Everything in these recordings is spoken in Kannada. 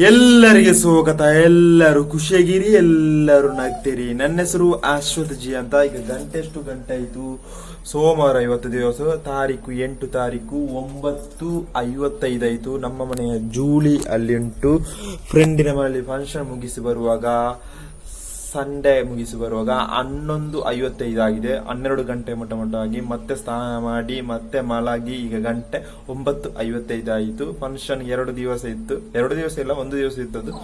ಎಲ್ಲರಿಗೆ ಸ್ವಾಗತ. ಎಲ್ಲರೂ ಖುಷಿಯಾಗಿರಿ, ಎಲ್ಲರೂ ನಗ್ತೀರಿ. ನನ್ನ ಹೆಸರು ಅಶ್ವಥ್ ಜಿ ಅಂತ. ಈಗ ಗಂಟೆ ಎಷ್ಟು ಗಂಟೆ ಆಯಿತು? ಸೋಮವಾರ ಇವತ್ತು ದಿವಸ, ತಾರೀಕು ಎಂಟು ತಾರೀಕು ಒಂಬತ್ತು ಐವತ್ತೈದು ಆಯಿತು. ನಮ್ಮ ಮನೆಯ ಜೂಲಿ ಅಲ್ಲಿ ಉಂಟು ಫ್ರೆಂಡಿನ ಮನೆಯಲ್ಲಿ ಫಂಕ್ಷನ್ ಮುಗಿಸಿ ಬರುವಾಗ ಸಂಡೇ ಮುಗಿಸಿ ಬರುವಾಗ ಹನ್ನೊಂದು ಐವತ್ತೈದು ಆಗಿದೆ. ಹನ್ನೆರಡು ಗಂಟೆ ಮೊಟ್ಟ ಮೊಟ್ಟವಾಗಿ ಮತ್ತೆ ಸ್ನಾನ ಮಾಡಿ, ಮತ್ತೆ ಮಲಗಿ, ಈಗ ಗಂಟೆ ಒಂಬತ್ತು ಐವತ್ತೈದು ಆಯಿತು. ಫಂಕ್ಷನ್ ಎರಡು ದಿವಸ ಇತ್ತು. ಎರಡು ದಿವಸ ಇಲ್ಲ, ಒಂದು ದಿವಸ ಇದ್ದದ್ದು.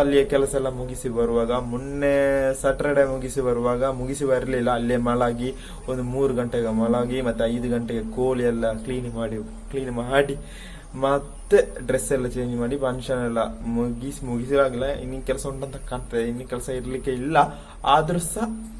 ಅಲ್ಲಿ ಕೆಲಸ ಎಲ್ಲ ಮುಗಿಸಿ ಬರುವಾಗ, ಮೊನ್ನೆ ಸಾಟರ್ಡೆ ಮುಗಿಸಿ ಬರುವಾಗ, ಮುಗಿಸಿ ಬರಲಿಲ್ಲ. ಅಲ್ಲೇ ಮಲಗಿ, ಒಂದು ಮೂರು ಗಂಟೆಗೆ ಮಲಗಿ, ಮತ್ತೆ ಐದು ಗಂಟೆಗೆ ಕೋಳಿ ಎಲ್ಲ ಕ್ಲೀನ್ ಮಾಡಿ ಕ್ಲೀನ್ ಮಾಡಿ ಮತ್ತೆ ಡ್ರೆಸ್ ಎಲ್ಲ ಚೇಂಜ್ ಮಾಡಿ ಫಂಕ್ಷನ್ ಎಲ್ಲ ಮುಗಿಸಿ ಮುಗಿಸಿರಾಗಿಲ್ಲ ಇನ್ನೂ ಕೆಲಸ ಉಂಟಂತ ಕಾಣ್ತದೆ. ಇನ್ನೂ ಕೆಲಸ ಇರ್ಲಿಕ್ಕೆ ಇಲ್ಲ. ಆದ್ರೂ ಸಹ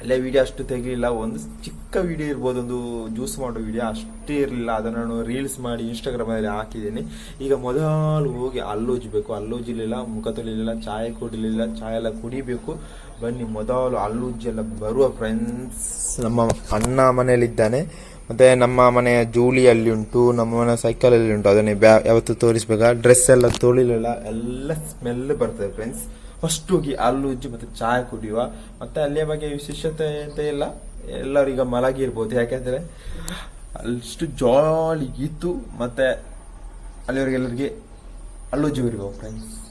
ಅಲ್ಲೇ ವಿಡಿಯೋ ಅಷ್ಟು ತೆಗಲಿಲ್ಲ. ಒಂದು ಚಿಕ್ಕ ವಿಡಿಯೋ ಇರ್ಬೋದು. ಒಂದು ಜ್ಯೂಸ್ ಮಾಡೋ ವಿಡಿಯೋ ಅಷ್ಟೇ ಇರಲಿಲ್ಲ. ಅದನ್ನು ನಾನು ರೀಲ್ಸ್ ಮಾಡಿ ಇನ್ಸ್ಟಾಗ್ರಾಮಲ್ಲಿ ಹಾಕಿದ್ದೀನಿ. ಈಗ ಮೊದಲು ಹೋಗಿ ಅಲ್ಲೋಜ್ಬೇಕು ಅಲ್ಲೋಜಿಲಿಲ್ಲ ಮುಖ ತೊಳಿಲಿಲ್ಲ. ಚಾಯ್ ಕುಡಿಲಿಲ್ಲ. ಚಾಯ್ ಎಲ್ಲ ಕುಡಿಬೇಕು. ಬನ್ನಿ ಮೊದಲು ಅಲ್ಲುಜ್ಜಿ ಎಲ್ಲ ಬರುವ ಫ್ರೆಂಡ್ಸ್ ನಮ್ಮ ಅಣ್ಣ ಮನೆಯಲ್ಲಿದ್ದಾನೆ ಮತ್ತೆ ನಮ್ಮ ಮನೆಯ ಜೂಲಿ ಅಲ್ಲಿ ಉಂಟು, ನಮ್ಮ ಮನೆ ಸೈಕಲ್ ಅಲ್ಲಿ ಉಂಟು. ಅದನ್ನೇ ಬ್ಯಾ, ಯಾವತ್ತು ತೋರಿಸ್ಬೇಕಾ? ಡ್ರೆಸ್ ಎಲ್ಲ, ತೊಳಿಲಿಲ್ಲ, ಎಲ್ಲ ಸ್ಮೆಲ್ ಬರ್ತದೆ ಫ್ರೆಂಡ್ಸ್ ಫಸ್ಟ್ ಹೋಗಿ ಅಲ್ಲು ಉಜ್ಜಿ ಮತ್ತೆ ಚಾಯ್ ಕುಡಿಯುವ. ಮತ್ತೆ ಅಲ್ಲಿಯ ಬಗ್ಗೆ ವಿಶೇಷತೆ ಅಂತ ಇಲ್ಲ. ಎಲ್ಲರೂ ಈಗ ಮಲಗಿರ್ಬೋದು. ಯಾಕೆಂದ್ರೆ ಅಷ್ಟು ಜಾಲಿ ಇತ್ತು. ಮತ್ತೆ ಅಲ್ಲಿವರೆಗೆಲ್ಲರಿಗೆ ಅಲ್ಲುಜ್ಜಿ ಬರುವ ಫ್ರೆಂಡ್ಸ್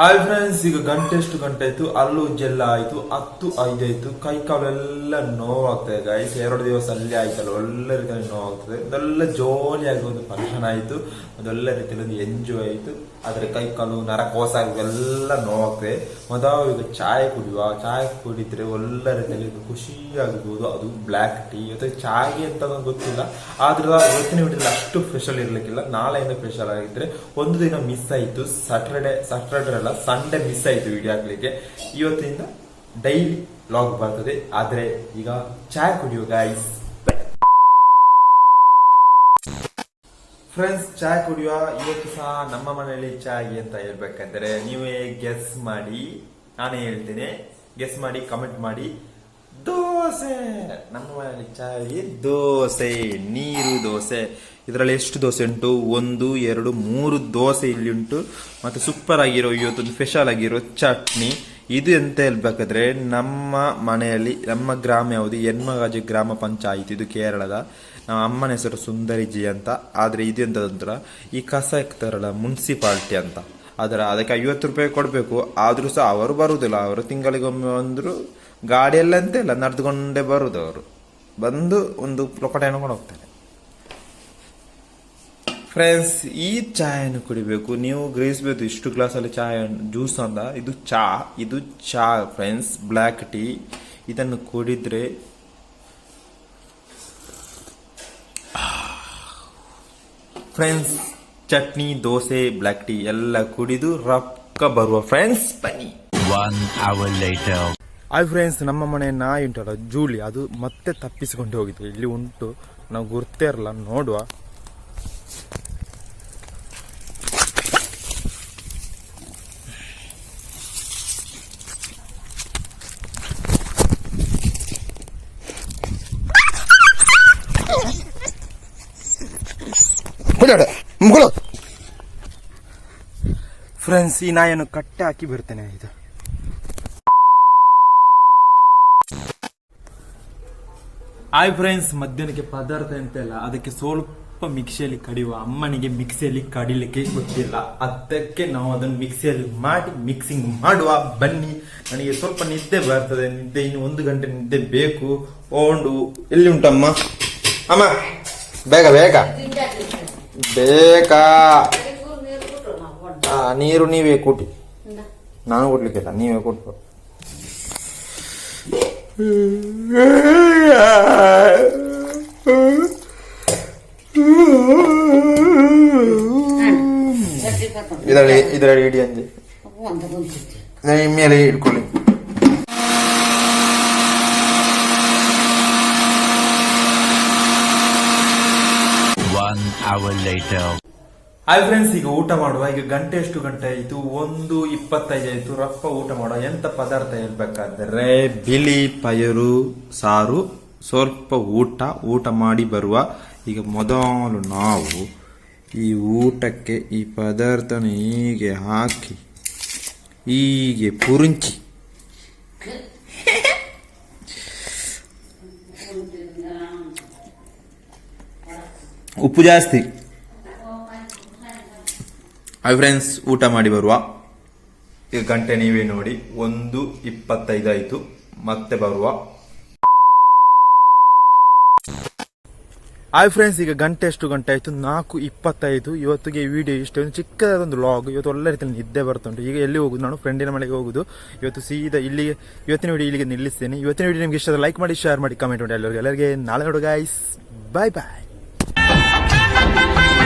ಹಾಯ್ ಫ್ರೆಂಡ್ಸ್ ಈಗ ಗಂಟೆ ಎಷ್ಟು ಗಂಟೆ ಆಯ್ತು, ಅಲ್ಲೂ ಜೆಲ್ಲ ಆಯ್ತು, ಹತ್ತು ಐದಾಯ್ತು ಕೈ ಕಾಲೆಲ್ಲ ನೋವಾಗ್ತದೆ ಗಾಯ್ಸ್ ಎರಡು ದಿವಸ ಅಲ್ಲೇ ಆಯ್ತಲ್ಲ, ಒಳ್ಳೆ ರೀತಿಯಲ್ಲಿ ನೋವಾಗ್ತದೆ ಅದೆಲ್ಲ ಜೋಲಿಯಾಗಿ ಒಂದು ಫಂಕ್ಷನ್ ಆಯ್ತು. ಅದೆಲ್ಲ ರೀತಿಯಲ್ಲಿ ಒಂದು ಎಂಜಾಯ್ ಆಯ್ತು. ಆದ್ರೆ ಕೈ ಕಾಲು ನರಕೋಸ ಎಲ್ಲ ನೋವಾಗ್ತದೆ ಮೊದಲು ಈಗ ಚಾಯ್ ಕುಡಿಯುವ, ಚಾಯ್ ಕುಡಿದ್ರೆ ಒಳ್ಳೆ ರೀತಿಯಲ್ಲಿ ಖುಷಿಯಾಗಬಹುದು ಅದು ಬ್ಲ್ಯಾಕ್ ಟೀ ಅಥವಾ ಚಾಯ್ ಅಂತ ಗೊತ್ತಿಲ್ಲ. ಆದ್ರೆ ಇವತ್ತಿನ ವಿಡಿಯೋದಲ್ಲಿ ಅಷ್ಟು ಸ್ಪೆಷಲ್ ಇರ್ಲಿಕ್ಕಿಲ್ಲ. ನಾಳೆಯಿಂದ ಸ್ಪೆಷಲ್ ಆಗಿದ್ರೆ ಒಂದು ದಿನ ಮಿಸ್ ಆಯ್ತು. ಸಾಟರ್ಡೆ ಸಾಟರ್ಡೆ ಅಲ್ಲ ಸಂಡೇ ಮಿಸ್ ಆಯ್ತು ವಿಡಿಯೋ ಹಾಕ್ಲಿಕ್ಕೆ. ಇವತ್ತಿನಿಂದ ಡೈಲಿ ಲಾಗ್ ಬರ್ತದೆ. ಆದ್ರೆ ಈಗ ಚಾಯ್ ಕುಡಿಯುವ ಗೈಸ್ ಫ್ರೆಂಡ್ಸ್ ಚಾಯ್ ಕುಡಿಯುವ ಇವತ್ತು ಸಹ ನಮ್ಮ ಮನೆಯಲ್ಲಿ ಚಾಯ್ ಅಂತ ಹೇಳ್ಬೇಕಂದ್ರೆ ನೀವೇ ಗೆಸ್ ಮಾಡಿ. ನಾನೇ ಹೇಳ್ತೇನೆ. ಗೆಸ್ ಮಾಡಿ ಕಮೆಂಟ್ ಮಾಡಿ. ದೋಸೆ. ನಮ್ಮ ಮನೆಯಲ್ಲಿ ಚಾಯಿ ದೋಸೆ, ನೀರು ದೋಸೆ. ಇದರಲ್ಲಿ ಎಷ್ಟು ದೋಸೆ ಉಂಟು? ಒಂದು, ಎರಡು, ಮೂರು ದೋಸೆ ಇಲ್ಲಿ ಉಂಟು. ಮತ್ತೆ ಸೂಪರ್ ಆಗಿರೋ ಇವತ್ತೊಂದು ಸ್ಪೆಷಲ್ ಆಗಿರೋ ಚಟ್ನಿ. ಇದು ಎಂತ ಹೇಳ್ಬೇಕಾದ್ರೆ ನಮ್ಮ ಮನೆಯಲ್ಲಿ, ನಮ್ಮ ಗ್ರಾಮ ಯಾವುದು? ಎನ್ಮಗಾಜಿ ಗ್ರಾಮ ಪಂಚಾಯಿತಿ. ಇದು ಕೇರಳದ. ನಮ್ಮ ಅಮ್ಮನ ಹೆಸರು ಸುಂದರಿಜಿ ಅಂತ. ಆದ್ರೆ ಇದು ಎಂತ ಈ ಕಸ ಇಕ್ತಾರಲ್ಲ ಮುನ್ಸಿಪಾಲ್ಟಿ ಅಂತ. ಅದರ ಅದಕ್ಕೆ ಐವತ್ತು ರೂಪಾಯಿ ಕೊಡಬೇಕು. ಆದರೂ ಸಹ ಅವರು ಬರುವುದಿಲ್ಲ. ಅವರು ತಿಂಗಳಿಗೊಮ್ಮೆ ಅಂದರು ಗಾಡಿಯಲ್ಲ ಅಂತ ಇಲ್ಲ, ನಡೆದುಕೊಂಡೇ ಬರುವುದು ಅವರು. ಬಂದು ಒಂದು ಲೊಕಟ ಕೊಂಡು ಹೋಗ್ತಾರೆ ಫ್ರೆಂಡ್ಸ್ ಈ ಚಾಯನ್ನು ಕುಡಿಬೇಕು. ನೀವು ಗ್ರಹಿಸಬೇಕು, ಇಷ್ಟು ಗ್ಲಾಸಲ್ಲಿ ಚಾಯ್, ಜ್ಯೂಸ್ ಅಂತ ಇದು ಚಾ ಇದು ಚಾ ಫ್ರೆಂಡ್ಸ್ ಬ್ಲ್ಯಾಕ್ ಟೀ ಇದನ್ನು ಕುಡಿದ್ರೆ friends chutney dosa black tea ಎಲ್ಲ ಕುಡಿದು ರೊಕ್ಕ ಬರುವ ಫ್ರೆಂಡ್ಸ್ ಬನ್ನಿ. One hour later. Hi friends ನಮ್ಮ ಮನೆ ನಾಯಿ ಉಂಟಲ್ಲ ಜೂಲಿ. ಅದು ಮತ್ತೆ ತಪ್ಪಿಸಿಕೊಂಡು ಹೋಗಿತ್ತು ಇಲ್ಲಿ ಉಂಟು. ನಾವು ಗುರ್ತೇ ಇರಲ್ಲ ನೋಡುವ. ಫ್ರೆಂಡ್ಸ್ ಈ ನಾಯನ್ನು ಕಟ್ಟೆ ಹಾಕಿ ಬರ್ತೇನೆ ಇದು. ಹಾಯ್ ಫ್ರೆಂಡ್ಸ್ ಮಧ್ಯಾಹ್ನಕ್ಕೆ ಪದಾರ್ಥ ಅಂತ ಇಲ್ಲ ಅದಕ್ಕೆ ಸ್ವಲ್ಪ ಮಿಕ್ಸಿಯಲ್ಲಿ ಕಡಿಯುವ. ಅಮ್ಮನಿಗೆ ಮಿಕ್ಸಿಯಲ್ಲಿ ಕಡಿಲಿಕ್ಕೆ ಗೊತ್ತಿಲ್ಲ. ಅದಕ್ಕೆ ನಾವು ಅದನ್ನು ಮಿಕ್ಸಿಯಲ್ಲಿ ಮಾಡಿ ಮಿಕ್ಸಿಂಗ್ ಮಾಡುವ. ಬನ್ನಿ, ನನಗೆ ಸ್ವಲ್ಪ ನಿದ್ದೆ ಬರ್ತದೆ. ನಿದ್ದೆ ಇನ್ನು ಒಂದು ಗಂಟೆ ನಿದ್ದೆ ಬೇಕು. ಓಂಡು, ಎಲ್ಲಿ ಉಂಟಮ್ಮ? ಅಮ್ಮ, ಬೇಗ ಬೇಗ. ಬೇಕಾ? ಆ, ನೀರು ನೀವೇ ಕೂಟಿ. ನಾನು ಕೊಡ್ಲಿಕ್ಕಿಲ್ಲ ನೀವೇ ಕೊಟ್ಟು ಇದರಲ್ಲಿ ಇದರಲ್ಲಿ ಇಡಿ ಅಂದೆ ಇದರ ಮೇಲೆ ಇಟ್ಕೊಳ್ಳಿ hour later. ಹಾಯ್ ಫ್ರೆಂಡ್ಸ್ ಈಗ ಊಟ ಮಾಡುವ, ಈಗ ಗಂಟೆ ಎಷ್ಟು ಗಂಟೆ ಆಯಿತು ಒಂದು ಇಪ್ಪತ್ತೈದು ಆಯಿತು ರಪ್ಪ ಊಟ ಮಾಡುವ, ಎಂತ ಪದಾರ್ಥ ಹೇಳ್ಬೇಕಾದ್ರೆ, ಬಿಳಿ ಪಯರು, ಸಾರು, ಸ್ವಲ್ಪ ಊಟ ಊಟ ಮಾಡಿ ಬರುವ, ಈಗ ಮೊದಲು ನಾವು ಈ ಊಟಕ್ಕೆ ಈ ಪದಾರ್ಥನ ಹೀಗೆ ಹಾಕಿ, ಹೀಗೆ ಪುರುಂಚಿ ಉಪ್ಪು ಜಾಸ್ತಿ. ಹಾಯ್ ಫ್ರೆಂಡ್ಸ್, ಊಟ ಮಾಡಿ ಬರುವ. ಈಗ ಗಂಟೆ ನೀವೇ ನೋಡಿ. ಒಂದು ಇಪ್ಪತ್ತೈದು ಆಯಿತು ಮತ್ತೆ ಬರುವ. ಹಾಯ್ ಫ್ರೆಂಡ್ಸ್, ಈಗ ಗಂಟೆ ಎಷ್ಟು ಗಂಟೆ ಆಯಿತು? ನಾಲ್ಕು ಇಪ್ಪತ್ತೈದು. ಇವತ್ತಿಗೆ ವಿಡಿಯೋ ಇಷ್ಟ. ಒಂದು ಲಾಗ್ ಇವತ್ತು ಒಳ್ಳೆ ರೀತಿಯಲ್ಲಿ ನಿದ್ದೆ ಬರ್ತುಂಟು ಈಗ ಎಲ್ಲಿ ಹೋಗುದು? ನಾನು ಫ್ರೆಂಡಿನ ಮನೆಗೆ ಹೋಗುದು. ಇವತ್ತು ಸೀದಾ ಇಲ್ಲಿಗೆ, ಇವತ್ತಿನ ವಿಡಿಯೋ ಇಲ್ಲಿಗೆ ನಿಲ್ಲಿಸ್ತೇನೆ. ಇವತ್ತಿನ ವಿಡಿಯೋ ನಿಮ್ಗೆ ಇಷ್ಟ ಲೈಕ್ ಮಾಡಿ ಶೇರ್ ಮಾಡಿ ಕಮೆಂಟ್ ಮಾಡಿ. ಎಲ್ಲರಿಗೆ ಎಲ್ಲರಿಗೆ ನಾಳೆ ನೋಡು ಗೈಸ್ ಬಾಯ್ ಬಾಯ್ Bye-bye.